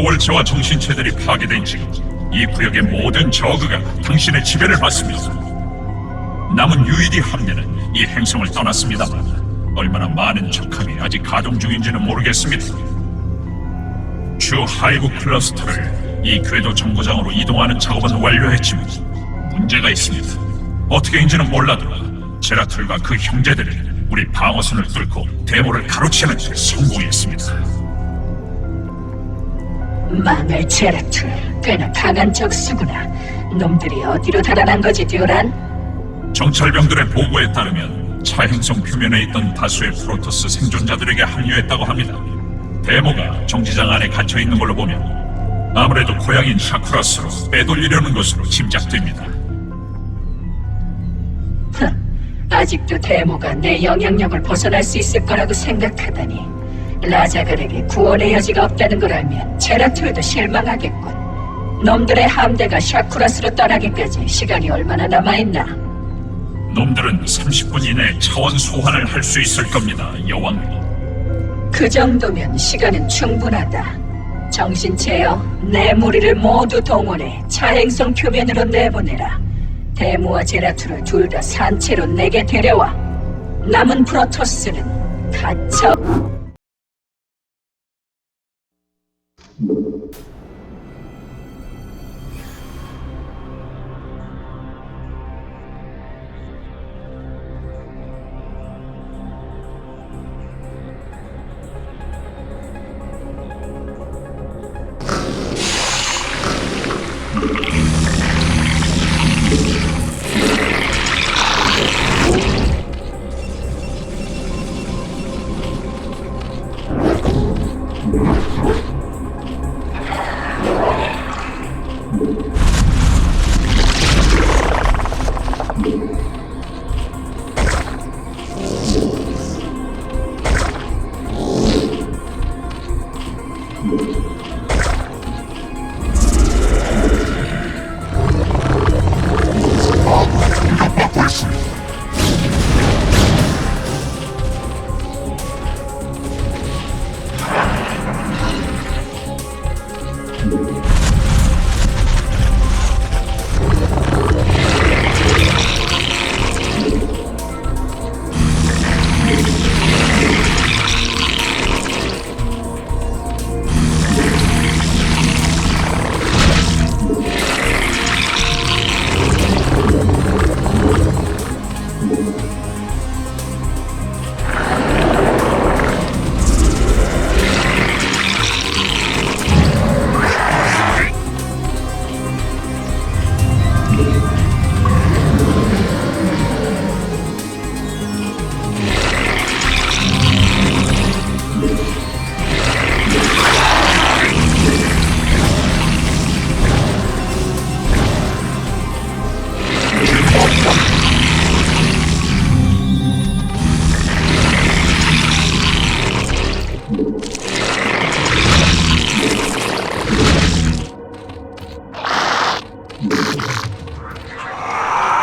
초월체와 정신체들이 파괴된 지금 이 구역의 모든 저그가 당신의 지배를 받습니다. 남은 유일이 함대는 이 행성을 떠났습니다만 얼마나 많은 적함이 아직 가동 중인지는 모르겠습니다. 주 하이브 클러스터를 이 궤도 정거장으로 이동하는 작업은 완료했지만 문제가 있습니다. 어떻게인지는 몰라도 제라툴과 그 형제들이 우리 방어선을 뚫고 데모를 가로채는 데 성공했습니다. 망할 제라툴, 꽤나 강한 적수구나. 놈들이 어디로 달아난 거지, 듀란? 정찰병들의 보고에 따르면 차행성 표면에 있던 다수의 프로토스 생존자들에게 합류했다고 합니다. 데모가 정지장 안에 갇혀 있는 걸로 보면 아무래도 고향인 샤크라스로 빼돌리려는 것으로 짐작됩니다. 아직도 데모가 내 영향력을 벗어날 수 있을 거라고 생각하다니. 라자갈에게 구원의 여지가 없다는 걸 알면 제라툴도 실망하겠군. 놈들의 함대가 샤쿠라스로 떠나기까지 시간이 얼마나 남아있나? 놈들은 30분 이내 차원 소환을 할 수 있을 겁니다, 여왕님. 그 정도면 시간은 충분하다. 정신체여, 내 무리를 모두 동원해 차행성 표면으로 내보내라. 데모와 제라툴을 둘 다 산채로 내게 데려와. 남은 프로토스는 갇혀.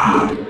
Yeah.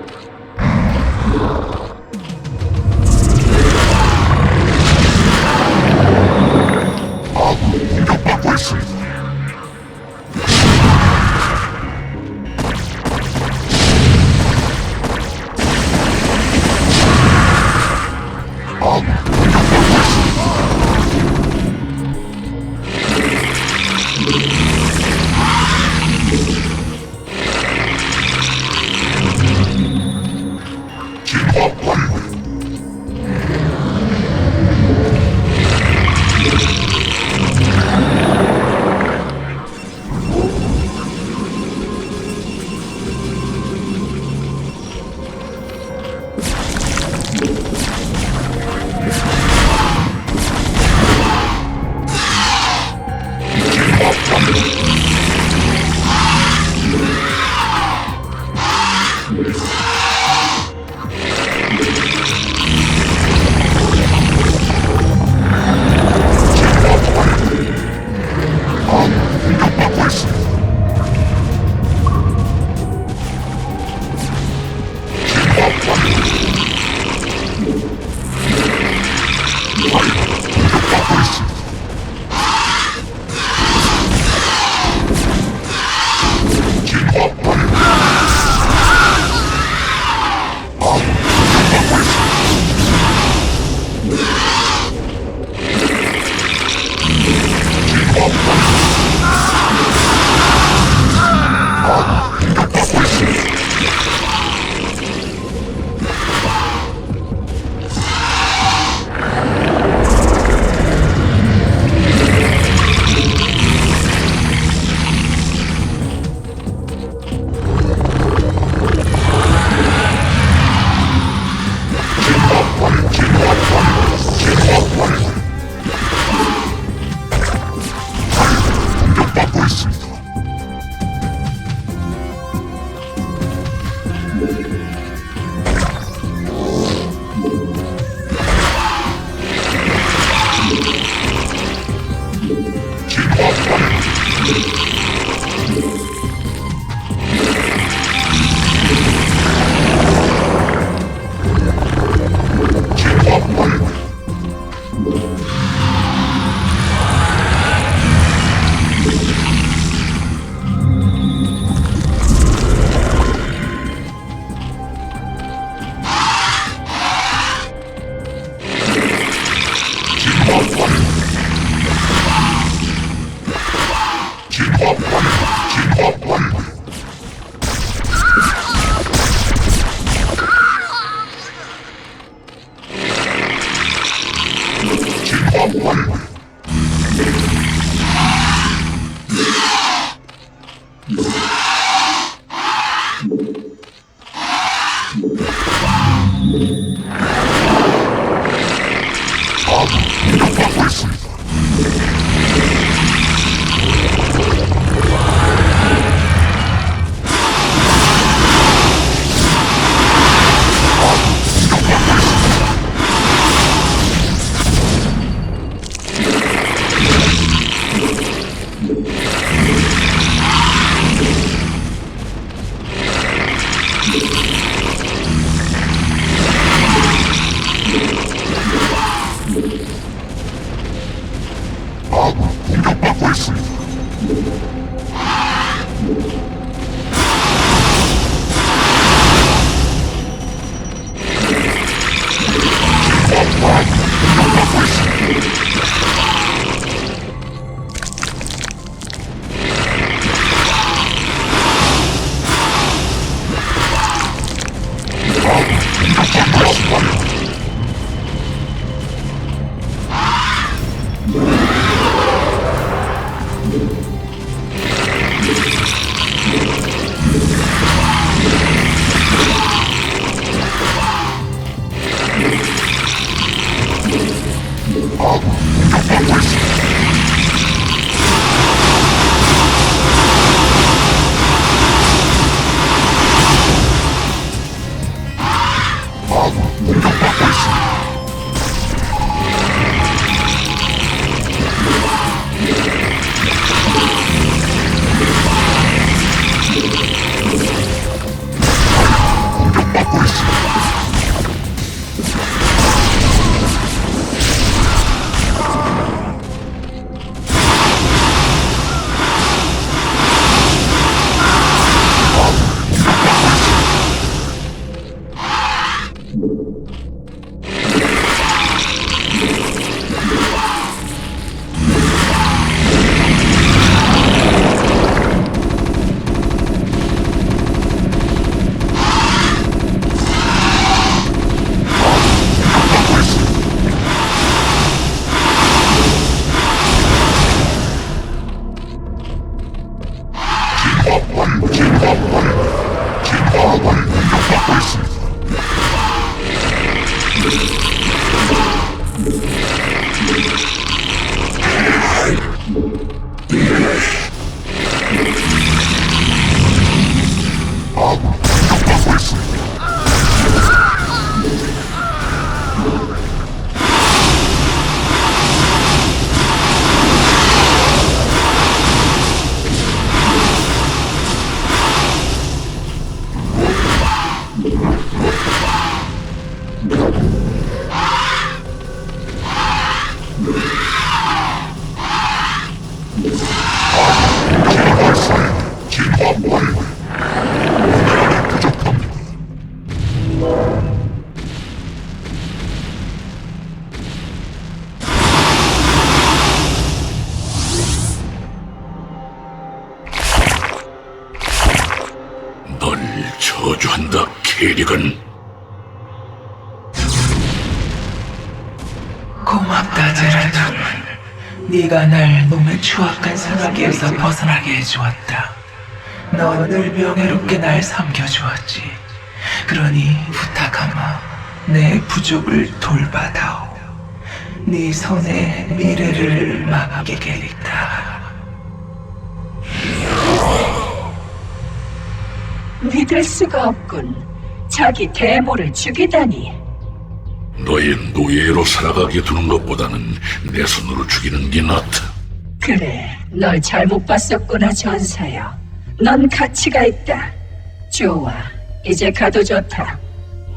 Precisely. 널 저주한다, 캐리건. 고맙다 제라툴 네가 날 놈의 추악한 사나기에서 벗어나게 해주었다. 넌 늘 명예롭게 날 섬겨주었지. 그러니 부탁하마 내 부족을 돌봐다오. 네 손에 미래를 맡기겠다 믿을 수가 없군. 자기 대모를 죽이다니. 너의 노예로 살아가게 두는 것보다는 내 손으로 죽이는 게 낫다. 그래, 널 잘못 봤었구나, 전사여. 넌 가치가 있다. 좋아, 이제 가도 좋다.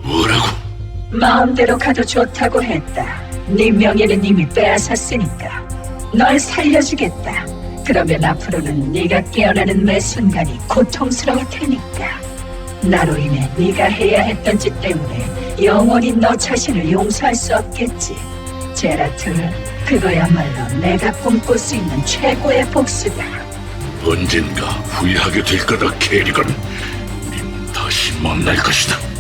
뭐라고? 마음대로 가도 좋다고 했다. 네 명예는 이미 빼앗았으니까. 널 살려주겠다. 그러면 앞으로는 네가 깨어나는 매 순간이 고통스러울 테니까. 나로 인해 네가 해야 했던 짓 때문에 영원히 너 자신을 용서할 수 없겠지. 제라툴, 그거야말로 내가 꿈꿀 수 있는 최고의 복수다. 언젠가 후회하게 될 거다, 캐리건. 님 다시 만날 것이다.